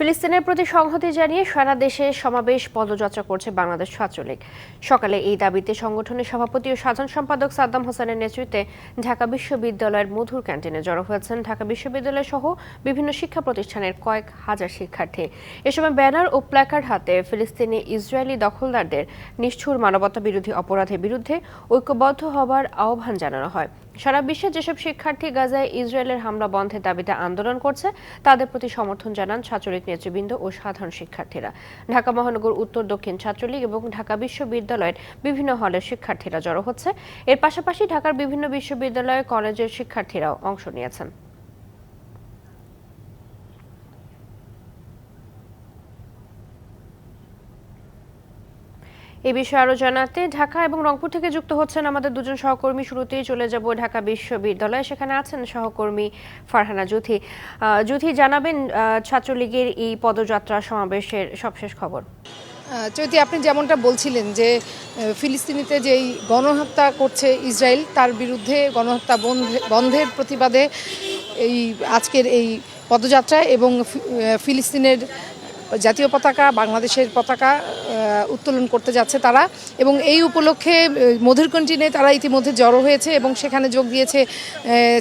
ফিলিস্তিনের প্রতি সংহতি জানিয়ে সারা দেশে সমাবেশ পদযাত্রা করছে বাংলাদেশ ছাত্রলীগ। সকালে এই দাবিতে সংগঠনের সভাপতি ও সাধারণ সম্পাদক সাদ্দাম হোসেনের নেতৃত্বে ঢাকা বিশ্ববিদ্যালয়ের মধুর ক্যান্টিনে জড়ো হয়েছেন ঢাকা বিশ্ববিদ্যালয় সহ বিভিন্ন শিক্ষা প্রতিষ্ঠানের কয়েক হাজার শিক্ষার্থী। এ সময় ব্যানার ও প্ল্যাকার্ড হাতে ফিলিস্তিনি ইসরায়েলি দখলদারদের নিষ্ঠুর মানবতা বিরোধী অপরাধের বিরুদ্ধে ঐক্যবদ্ধ হবার আহ্বান জানানো হয়। সারা বিশ্বে যেসব শিক্ষার্থী গাজায় ইসরায়েলের হামলা বন্ধের দাবিতে আন্দোলন করছে, তাদের প্রতি সমর্থন জানান ছাত্রলীগ নেতৃবৃন্দ ও সাধারণ শিক্ষার্থীরা। ঢাকা মহানগর, উত্তর দক্ষিণ ছাত্রলীগ এবং ঢাকা বিশ্ববিদ্যালয়ের বিভিন্ন হলের শিক্ষার্থীরা জড়ো হচ্ছে। এর পাশাপাশি ঢাকার বিভিন্ন বিশ্ববিদ্যালয়, কলেজের শিক্ষার্থীরাও অংশ নিয়েছেন। এই বিষয়ে আরও জানাতে ঢাকা এবং রংপুর থেকে যুক্ত হচ্ছেন আমাদের দুজন সহকর্মী। শুরুতেই চলে যাব ঢাকা বিশ্ববিদ্যালয়ে। সেখানে আছেন সহকর্মী ফারহানা জুথি জুথি জানাবেন ছাত্রলীগের এই পদযাত্রা সমাবেশের সবশেষ খবর। চৈতি আপনি যেমনটা বলছিলেন যে ফিলিস্তিনিতে যেই গণহত্যা করছে ইসরায়েল, তার বিরুদ্ধে গণহত্যা বন্ধে- বন্ধের প্রতিবাদে এই আজকের এই পদযাত্রা এবং ফিলিস্তিনের জাতীয় পতাকা বাংলাদেশের পতাকা উত্তোলন করতে যাচ্ছে তারা। এবং এই উপলক্ষে আহ, মধুর কন্টিনে তারা ইতিমধ্যে জড়ো হয়েছে এবং সেখানে যোগ দিয়েছে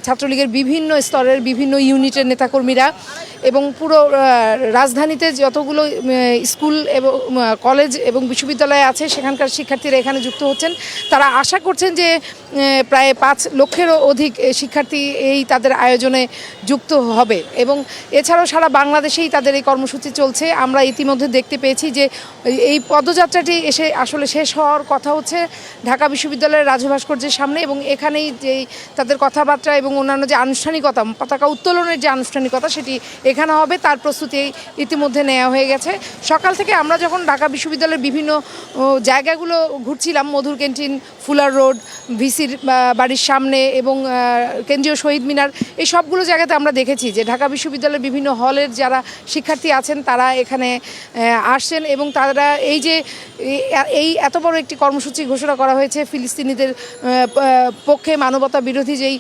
ছাত্রলীগের বিভিন্ন স্তরের বিভিন্ন ইউনিটের নেতাকর্মীরা। এবং পুরো রাজধানীতে যতগুলো স্কুল এবং কলেজ এবং বিশ্ববিদ্যালয় আছে সেখানকার শিক্ষার্থীরা এখানে যুক্ত হচ্ছেন। তারা আশা করছেন যে প্রায় পাঁচ লক্ষেরও অধিক শিক্ষার্থী এই তাদের আয়োজনে যুক্ত হবে। এবং এছাড়াও সারা বাংলাদেশেই তাদের এই কর্মসূচি চলছে। আমরা ইতিমধ্যে দেখতে পেয়েছি যে এই- পদযাত্রাটি এসে আসলে শেষ হওয়ার কথা হচ্ছে ঢাকা বিশ্ববিদ্যালয়ের রাজু ভাস্কর্যের সামনে এবং এখানেই যে তাদের কথাবার্তা এবং অন্যান্য যে আনুষ্ঠানিকতা, পতাকা উত্তোলনের যে আনুষ্ঠানিকতা সেটি এখানে হবে। তার প্রস্তুতি ইতিমধ্যে নেওয়া হয়ে গেছে। সকাল থেকে আমরা যখন ঢাকা বিশ্ববিদ্যালয়ের বিভিন্ন জায়গাগুলো ঘুরছিলাম, মধুর ক্যান্টিন ফুলার রোড, ভিসির বাড়ির সামনে এবং কেন্দ্রীয় শহীদ মিনার, এই সবগুলো জায়গাতে আমরা দেখেছি যে ঢাকা বিশ্ববিদ্যালয়ের বিভিন্ন হলের যারা শিক্ষার্থী আছেন তারা এখানে আসছেন এবং তারা এই যে এই- এত বড় একটি কর্মসূচি ঘোষণা করা হয়েছে, ফিলিস্তিনিদের পক্ষে মানবতা বিরোধী যেই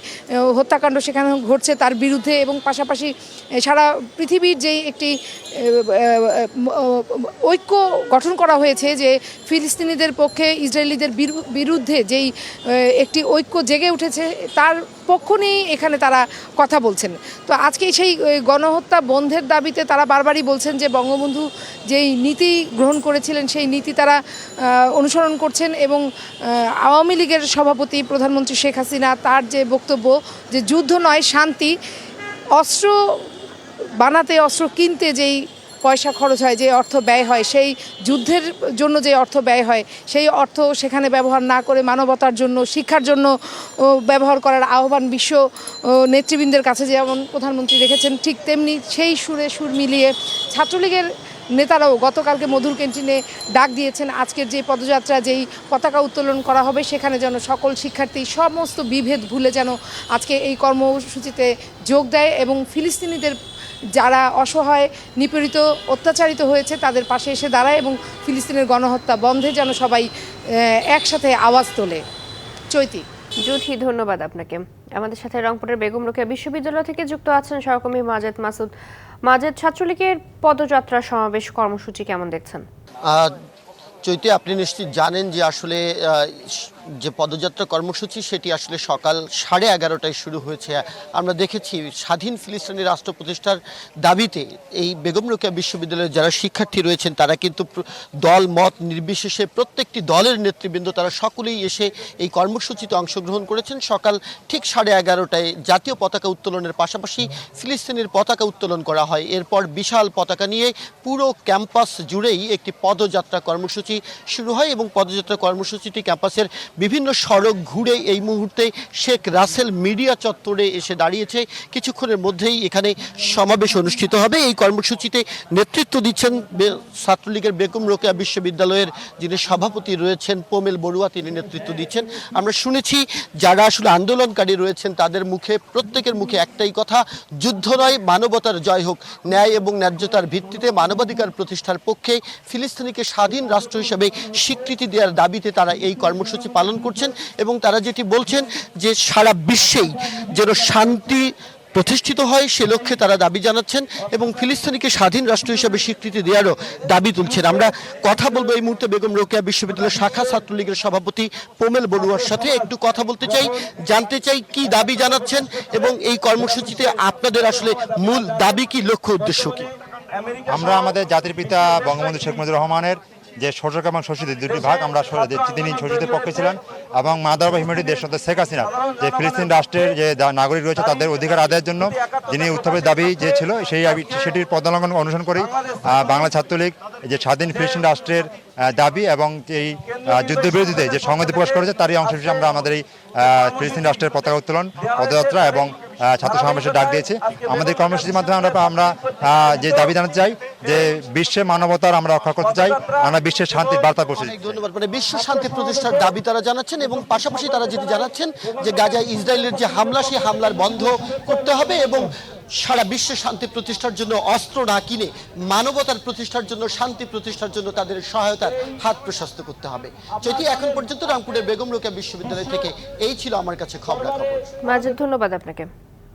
হত্যাকাণ্ড সেখানে ঘটছে তার বিরুদ্ধে এবং পাশাপাশি সারা পৃথিবীর যেই একটি ঐক্য গঠন করা হয়েছে যে ফিলিস্তিনিদের পক্ষে ইসরায়েলিদের বিরু- বিরুদ্ধে যেই একটি ঐক্য জেগে উঠেছে, তার পক্ষ নিয়েই এখানে তারা কথা বলছেন। তো আজকে সেই গণহত্যা বন্ধের দাবিতে তারা বারবারই বলছেন যে বঙ্গবন্ধু যেই নীতি গ্রহণ করেছিলেন, সেই নীতি তারা অনুসরণ করছেন এবং আওয়ামী লীগের সভাপতি প্রধানমন্ত্রী শেখ হাসিনা তার যে বক্তব্য যে যুদ্ধ নয়, শান্তি, অস্ত্র বানাতে, অস্ত্র কিনতে যেই পয়সা খরচ হয়, যে অর্থ ব্যয় হয়, সেই যুদ্ধের জন্য যে অর্থ ব্যয় হয়, সেই অর্থ সেখানে ব্যবহার না করে মানবতার জন্য, শিক্ষার জন্য ব্যবহার করার আহ্বান বিশ্ব নেতৃবৃন্দের কাছে যেমন প্রধানমন্ত্রী রেখেছেন, ঠিক তেমনি সেই সুরে সুর মিলিয়ে ছাত্রলীগের নেতারাও গতকালকে মধুর ক্যান্টিনে ডাক দিয়েছেন, আজকের যে পদযাত্রা, যেই পতাকা উত্তোলন করা হবে, সেখানে যেন সকল শিক্ষার্থী সমস্ত বিভেদ ভুলে যেন আজকে এই কর্মসূচিতে যোগ দেয় এবং ফিলিস্তিনিদের যারা অসহায় নিপীড়িত অত্যাচারিত হয়েছে তাদের পাশে এসে দাঁড়ায় এবং ফিলিস্তিনের গণহত্যা বন্ধে যেন সবাই একসাথে আওয়াজ তোলে। চৈতি। জুথি ধন্যবাদ আপনাকে। আমাদের সাথে রংপুরের বেগম রোকেয়া বিশ্ববিদ্যালয় থেকে যুক্ত আছেন সহকর্মী মাজেদ মাসুদ। মাজেদ ছাত্রলীগের পদযাত্রা সমাবেশ কর্মসূচি কেমন দেখছেন? চৈতি আপনি নিশ্চিত জানেন যে আসলে যে পদযাত্রা কর্মসূচি, সেটি আসলে সকাল সাড়ে এগারোটায় শুরু হয়েছে। আমরা দেখেছি স্বাধীন ফিলিস্তিনি রাষ্ট্র প্রতিষ্ঠার দাবিতে এই বেগম রোকেয়া বিশ্ববিদ্যালয়ের যারা শিক্ষার্থী রয়েছেন, তারা কিন্তু দল, মত নির্বিশেষে প্রত্যেকটি দলের নেতৃবৃন্দ, তারা সকলেই এসে এই কর্মসূচিতে অংশগ্রহণ করেছেন। সকাল ঠিক সাড়ে এগারোটায় জাতীয় পতাকা উত্তোলনের পাশাপাশি ফিলিস্তিনের পতাকা উত্তোলন করা হয়। এরপর বিশাল পতাকা নিয়ে পুরো ক্যাম্পাস জুড়েই একটি পদযাত্রা কর্মসূচি শুরু হয় এবং পদযাত্রা কর্মসূচিটি ক্যাম্পাসের বিভিন্ন সড়ক ঘুরে এই মুহূর্তে শেখ রাসেল মিডিয়া চত্বরে এসে দাঁড়িয়েছে। কিছুক্ষণের মধ্যেই এখানে সমাবেশ অনুষ্ঠিত হবে। এই কর্মসূচিতে নেতৃত্ব দিচ্ছেন ছাত্রলীগের বেগম রোকেয়া বিশ্ববিদ্যালয়ের যিনি সভাপতি রয়েছেন পোমেল বড়ুয়া, তিনি নেতৃত্ব দিচ্ছেন। আমরা শুনেছি, যারা আসলে আন্দোলনকারী রয়েছেন, তাদের মুখে, প্রত্যেকের মুখে একটাই কথা, যুদ্ধ নয়, মানবতার জয় হোক। ন্যায় এবং ন্যায্যতার ভিত্তিতে মানবাধিকার প্রতিষ্ঠার পক্ষে ফিলিস্তিনিকে স্বাধীন রাষ্ট্র হিসেবে স্বীকৃতি দেওয়ার দাবিতে তারা এই কর্মসূচি পালন করছেন এবং তারা যেটি বলছেন যে সারা বিশ্বেই যেন শান্তি প্রতিষ্ঠিত হয়, সে লক্ষ্যে তারা দাবি জানাচ্ছেন এবং ফিলিস্তিনিকে স্বাধীন রাষ্ট্র হিসেবে স্বীকৃতি দেওয়ারও দাবি তুলছেন। আমরা কথা বলব এই মুহূর্তে বেগম রোকেয়া বিশ্ববিদ্যালয়ের শাখা ছাত্রলীগের সভাপতি পোমেল বড়ুয়ার সাথে। একটু কথা বলতে চাই, জানতে চাই কি দাবি জানাচ্ছেন এবং এই কর্মসূচিতে আপনাদের আসলে মূল দাবি কি, লক্ষ্য উদ্দেশ্য কি? আমরা আমাদের জাতির পিতা বঙ্গবন্ধু শেখ মুজিবুর রহমানের যে শোষক এবং শোষিত দুটি ভাগ আমরা তিনি শোষিতের পক্ষে ছিলেন এবং মাদার বা হিউম্যানিটি দেশ শেখ হাসিনা যে ফিলিস্তিন রাষ্ট্রের যে নাগরিক রয়েছে তাদের অধিকার আদায়ের জন্য যিনি উত্থাপের দাবি যে ছিল সেই সেটির পদালঙ্ঘন অনুসরণ আহ, বাংলা ছাত্রলীগ যে স্বাধীন ফিলিস্তিন রাষ্ট্রের দাবি এবং এই যুদ্ধবিরোধীতে যে সংহতি প্রকাশ করেছে তারই অংশ হিসেবে আমরা আমাদের এই ফিলিস্তিন রাষ্ট্রের পতাকা উত্তোলন পদযাত্রা এবং ছাত্র সমাবেশের ডাক দিয়েছে। আমাদের কর্মসূচির মাধ্যমে আমরা আমরা যে দাবি জানাতে চাই যে বিশ্বে মানবতার আমরা রক্ষা করতে চাই আমরা বিশ্বের শান্তির বার্তা পৌঁছে। ধন্যবাদ। মানে বিশ্ব শান্তি প্রতিষ্ঠার দাবি তারা জানাচ্ছেন এবং পাশাপাশি তারা যেটি জানাচ্ছেন যে গাজায় ইসরায়েলের যে হামলা সেই হামলার বন্ধ করতে হবে এবং সারা বিশ্বে শান্তি প্রতিষ্ঠার জন্য অস্ত্র না কিনে মানবতার প্রতিষ্ঠার জন্য শান্তি প্রতিষ্ঠার জন্য তাদের সহায়তার হাত প্রশস্ত করতে হবে। যেটি এখন পর্যন্ত রংপুরের বেগম রোকেয়া বিশ্ববিদ্যালয় থেকে এই ছিল আমার কাছে খবরাখবর। মাজেদ ধন্যবাদ আপনাকে।